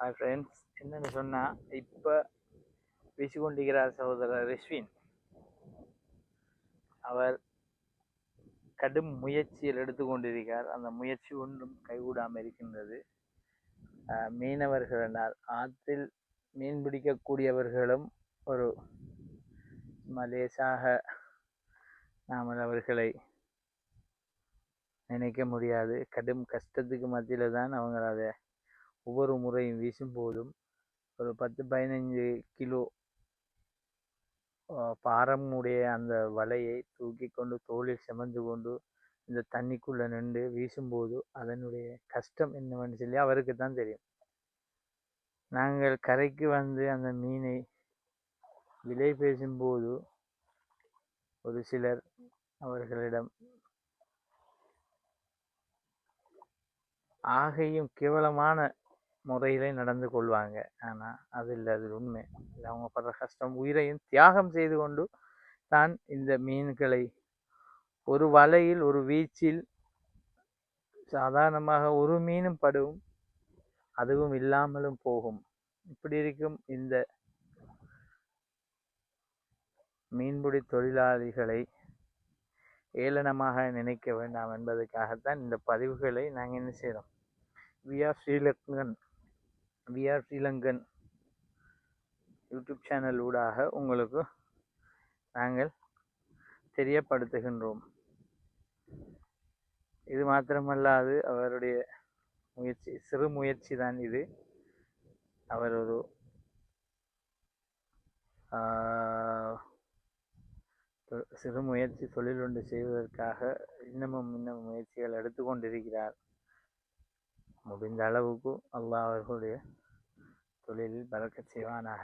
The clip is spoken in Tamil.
ஹாய் ஃப்ரெண்ட்ஸ் என்னன்னு சொன்னால் இப்போ பேசிக்கொண்டிருக்கிறார் சகோதரர் ரிஷ்வின். அவர் கடும் முயற்சியில் எடுத்துக்கொண்டிருக்கிறார் அந்த முயற்சி ஒன்றும் கைகூடாமல் இருக்கின்றது. மீனவர்கள் மீனவர்களால் ஆற்றில் மீன் பிடிக்கக்கூடியவர்களும் ஒரு மலேசாக நாமல் அவர்களை நினைக்க முடியாது. கடும் கஷ்டத்துக்கு மத்தியில் தான் அவங்க அதை ஒவ்வொரு முறையும் வீசும்போதும் ஒரு பத்து பதினஞ்சு கிலோ பாரமுடைய அந்த வலையை தூக்கி கொண்டு தோளில் சுமந்து கொண்டு இந்த தண்ணிக்குள்ளே நின்று வீசும்போது அதனுடைய கஷ்டம் என்னவென்று சொல்லி அவருக்கு தான் தெரியும். நாங்கள் கரைக்கு வந்து அந்த மீனை விலை பேசும்போது ஒரு சிலர் அவர்களிடம் ஆகையும் கேவலமான முறையிலே நடந்து கொள்வாங்க. ஆனால் அது இல்லை அது உண்மை. இல்லை அவங்க படுற கஷ்டம் உயிரையும் தியாகம் செய்து கொண்டு தான் இந்த மீன்களை ஒரு வலையில் ஒரு வீச்சில் சாதாரணமாக ஒரு மீனும் படும் அதுவும் இல்லாமலும் போகும். இப்படி இருக்கும் இந்த மீன்பிடி தொழிலாளிகளை ஏளனமாக நினைக்க வேண்டாம் என்பதற்காகத்தான் இந்த பதிவுகளை நாங்கள் என்ன செய்கிறோம் we are Sri Lankan we are Sri Lankan YouTube channel ஊடாக உங்களுக்கு நாங்கள் தெரியப்படுத்துகின்றோம். இது மாத்திரமல்லாது அவருடைய முயற்சி சிறு முயற்சி தான் இது. அவர் ஒரு தொ- சிறு முயற்சி தொழில் ஒன்று செய்வதற்காக இன்னமும் இன்னும் முயற்சிகள் எடுத்துக்கொண்டிருக்கிறார். முடிந்த அளவுக்கு அல்லாஹ் அவர்களுடைய தொழிலில் பறக்க செய்வானாக.